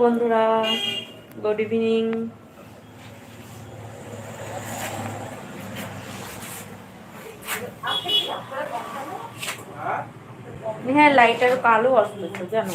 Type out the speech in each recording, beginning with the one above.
বন্ধুরা good evening হ্যাঁ light আর কালো অসুবিধা জানো?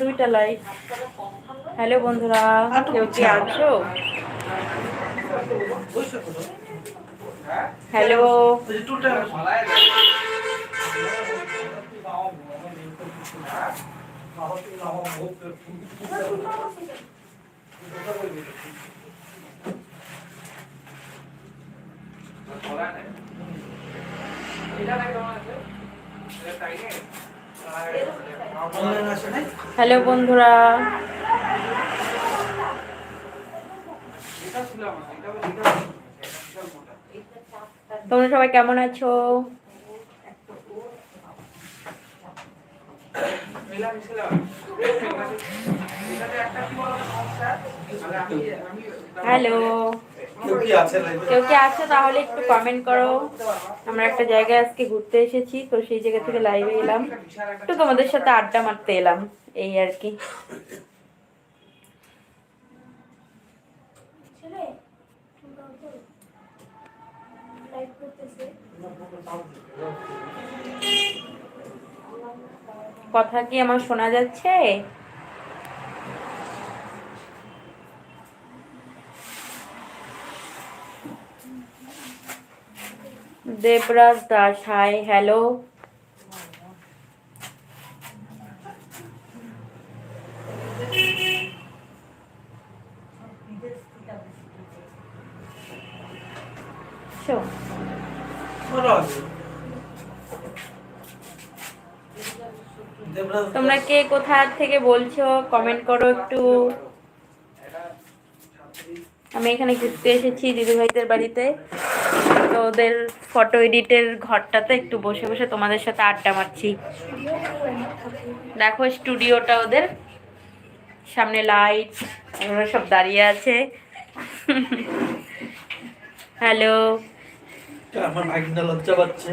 দুইটা লাইট হ্যালো বন্ধুরা, কেউ কি আছো? হ্যালো হ্যালো বন্ধুরা। তোমরা সবাই কেমন আছো? হ্যালো কেউ কি আছো তাহলে একটু কমেন্ট করো। আমরা একটা জায়গায় আজকে ঘুরতে এসেছি তো সেই জায়গা থেকে লাইভে এলাম। একটু তোমাদের সাথে আড্ডা মারতে এলাম এই আর কি। কথা কি আমার শোনা যাচ্ছে? দেবরাজ দাস হাই হ্যালো তোমরা কে কোথা থেকে বলছো? কমেন্ট করো একটু। আমি এখানে ঘুরতে এসেছি দিদি ভাইদের বাড়িতে। তো ওদের ফটো এডিটের ঘরটাতে একটু বসে বসে তোমাদের সাথে আড্ডা মারছি। দেখো স্টুডিওটা ওদের। সামনে লাইট ওরা সব দাঁড়িয়ে আছে। হ্যালো আমার ভাগিনা লজ্জা পাচ্ছে।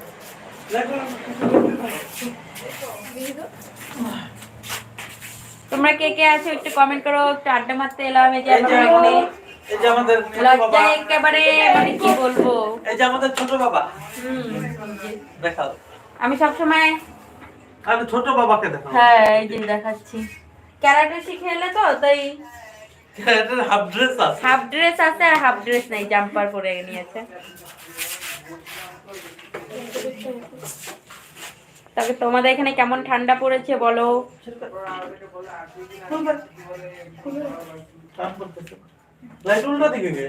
তোমরা কে কে আছো একটু কমেন্ট করো একটু আড্ডা মারতে এলাম এই যে একেবারে মানে কি বলব? এই আমাদের ছোট বাবা। হুম। দেখাও। আমি সবসময় আমি ছোট বাবাকে দেখাও হ্যাঁ এই যে দেখাচ্ছি। ক্যারাটে শিখে এলে তো তাই হাফ ড্রেস আছে। হাফ ড্রেস আছে আর হাফ ড্রেস নাই জাম্পার পরে নিয়েছে। তবে তোমাদের এখানে কেমন ঠান্ডা পড়েছে বলো? লাইট উল্টা দিকে গে।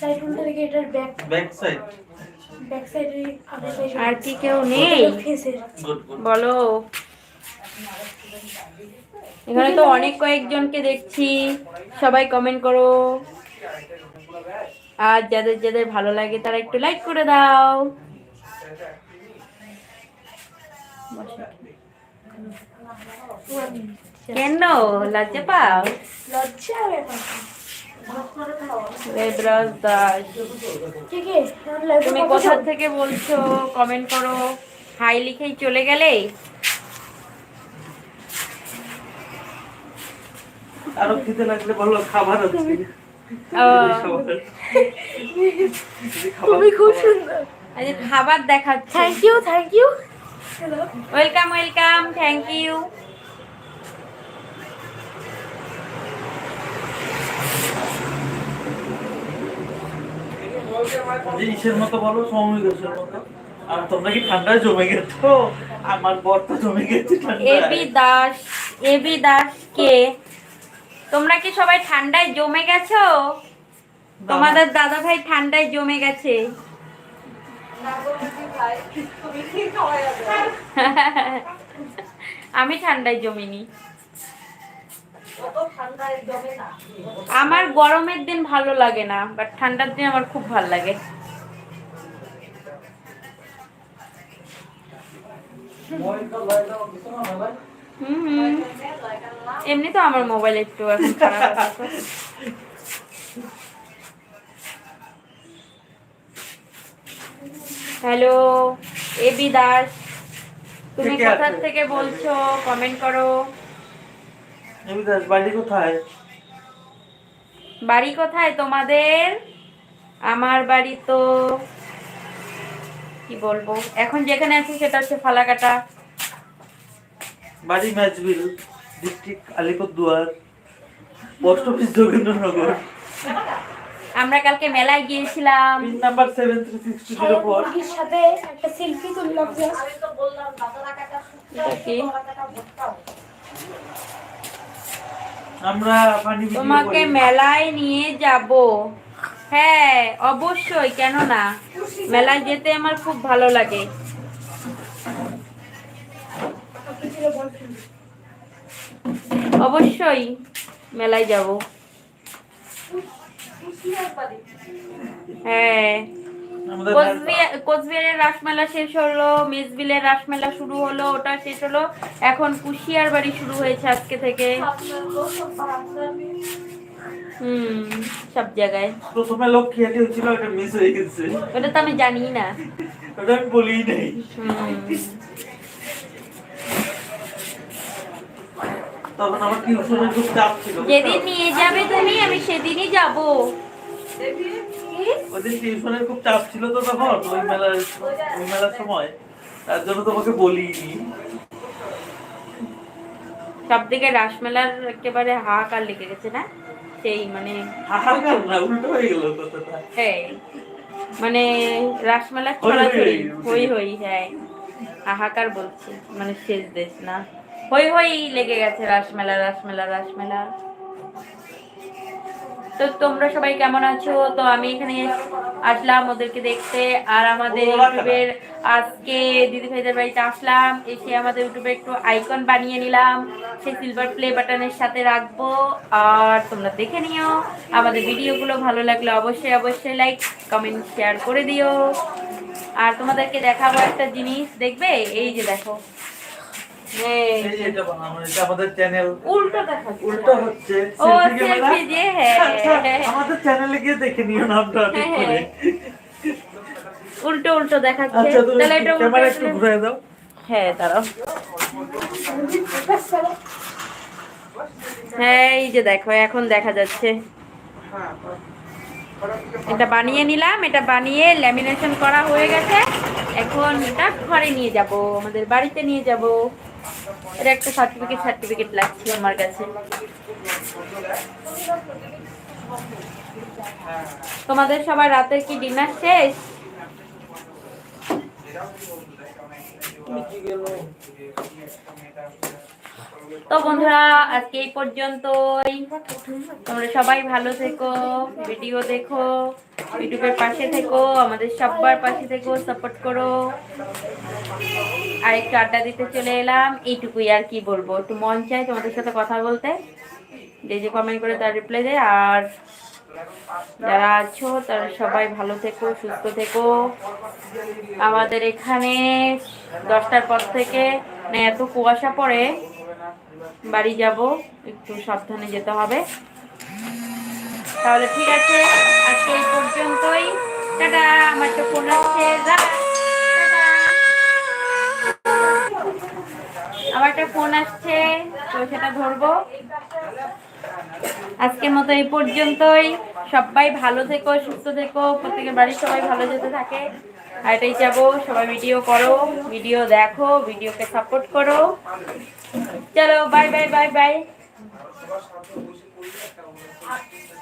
সাইড উল্টা দিকে এটার ব্যাক ব্যাক সাইড ব্যাক সাইডে আর কি কেউ নেই? বলো। এখানে তো অনেক কয়েকজনকে দেখছি। সবাই কমেন্ট করো। আর যাদের যাদের ভালো লাগে তারা একটু লাইক করে দাও। কেন? লজ্জা পাও? লজ্জা দাস তুমি কোথা থেকে বলছো? কমেন্ট করো। হাই লিখেই চলে গেলে? আরও খেতে লাগলে বলো খাবার আছে। তুমি খুব সুন্দর। আজ খাবার দেখাচ্ছে। Thank you thank you welcome welcome thank you ইসের মতো বলো সময় মতো। আর তোমরা কি ঠান্ডায় জমে গেছো? আমার বর তো জমে গেছে A B Das A B Das কে? তোমরা কি সবাই ঠান্ডায় জমে গেছো? তোমাদের দাদা ভাই ঠান্ডায় জমে গেছে। আমি ঠান্ডায় জমিনি আমার গরমের দিন ভালো লাগে না বাট ঠান্ডার দিন আমার খুব ভালো লাগে। এমনি তো আমার মোবাইল একটু এখন খারাপ। হ্যালো এবি দাস তুমি কোথা থেকে বলছো? কমেন্ট করো। এবি দাস বাড়ি কোথায়? বাড়ি কোথায় তোমাদের? আমার বাড়ি তো কি বলব? এখন যেখানে আছি সেটা হচ্ছে ফালাকাটা। বাড়ি ম্যাচবিল district Alipurduar post office Jogendranagar. আমরা কালকে মেলায় গিয়েছিলাম। পিন নাম্বার সাথে একটা সেলফি তুললাম? আমরা তোমাকে মেলায় নিয়ে যাব। হ্যাঁ অবশ্যই কেন না মেলায় যেতে আমার খুব ভালো লাগে। অবশ্যই মেলায় যাব। হ্যাঁ। কোচবিহারের রাসমেলা শেষ হলো মেজবিলের রাসমেলা শুরু হলো ওটা শেষ হলো। এখন কুশিয়ার বাড়ি শুরু হয়েছে আজকে থেকে। হুম সব জায়গায়। প্রথমে লক্ষ্মী হাটি হচ্ছিল ওটা মিস হয়ে গেছে। ওটা তো আমি জানি না। ওটা আমি বলিই নাই। তখন আমার টিউশনের খুব চাপ ছিল। যেদিন নিয়ে যাবে তুমি আমি সেদিনই যাব। ওদিন টিউশনের খুব চাপ ছিল তো তখন ওই মেলার ওই মেলার সময়। তার জন্য তোমাকে বলিনি। সব দিকে রাসমেলার একেবারে হাহাকার লেগে গেছে না? সেই মানে হাহাকার না উল্টো হয়ে গেল কথাটা। হ্যাঁ। মানে রাসমেলা ছড়াছড়ি। হই। হই হ্যাঁ। হাহাকার বলছি মানে শেষ দেশ না। হই হই লেগে গেছে রাসমেলা রাসমেলা রাসমেলা। তো তোমরা সবাই কেমন আছো? তো আমি এখানে আসলাম ওদেরকে দেখতে। আর আমাদের ইউটিউবের আজকে দিদি ভাইদের বাড়িতে আসলাম। এসে আমাদের ইউটিউবে একটু আইকন বানিয়ে নিলাম। সেই সিলভার প্লে বাটনের সাথে রাখব। আর তোমরা দেখে নিও। আমাদের ভিডিওগুলো ভালো লাগলে অবশ্যই অবশ্যই লাইক কমেন্ট শেয়ার করে দিও। আর তোমাদেরকে দেখাবো একটা জিনিস। দেখবে? এই যে দেখো। আমাদের চ্যানেল উল্টো উল্টো হচ্ছে। হ্যাঁ আমাদের চ্যানেলে গিয়ে দেখে নিও নামটা ঠিক হ্যাঁ, উল্টো উল্টো দেখাচ্ছে। আচ্ছা তাহলে এটা ক্যামেরা একটু ঘুরে দাও। হ্যাঁ দাঁড়াও। হ্যাঁ এই যে দেখো এখন দেখা যাচ্ছে। এটা বানিয়ে নিলাম এটা বানিয়ে ল্যামিনেশন করা হয়ে গেছে। এখন এটা ঘরে নিয়ে যাব আমাদের বাড়িতে নিয়ে যাব। এটা একটা সার্টিফিকেট সার্টিফিকেট লাগছে আমার কাছে। তোমাদের সবাই রাতের কি ডিনার শেষ? তো বন্ধুরা, আজকে এই পর্যন্তই। তোমরা সবাই ভালো থেকো ভিডিও দেখো, ইউটিউবের পাশে থেকো, আমাদের সবার পাশে থেকো সাপোর্ট করো। আর একটু আড্ডা দিতে চলে এলাম, এইটুকুই আর কি বলব। একটু মন চাই তোমাদের সাথে কথা বলতে। যে যে কমেন্ট করে তার রিপ্লাই দেয়, আর যারা আছো, তারা সবাই ভালো থেকো, সুস্থ থেকো। আমাদের এখানে দশটার পর থেকে না এত কুয়াশা পড়ে, বাড়ি যাব, একটু সাবধানে যেতে হবে। তাহলে ঠিক আছে, আজকে এই পর্যন্তই। টাটা, আমার তো ফোন আমার একটা ফোন আসছে, তো সেটা ধরবো। আজকের মতো এই পর্যন্তই। সবাই ভালো থেকো, সুস্থ থেকো, প্রত্যেকের বাড়ির সবাই ভালো যেতে থাকে। আর এটাই যাব সবাই ভিডিও করো ভিডিও দেখো ভিডিওকে সাপোর্ট করো। চলো বাই বাই বাই বাই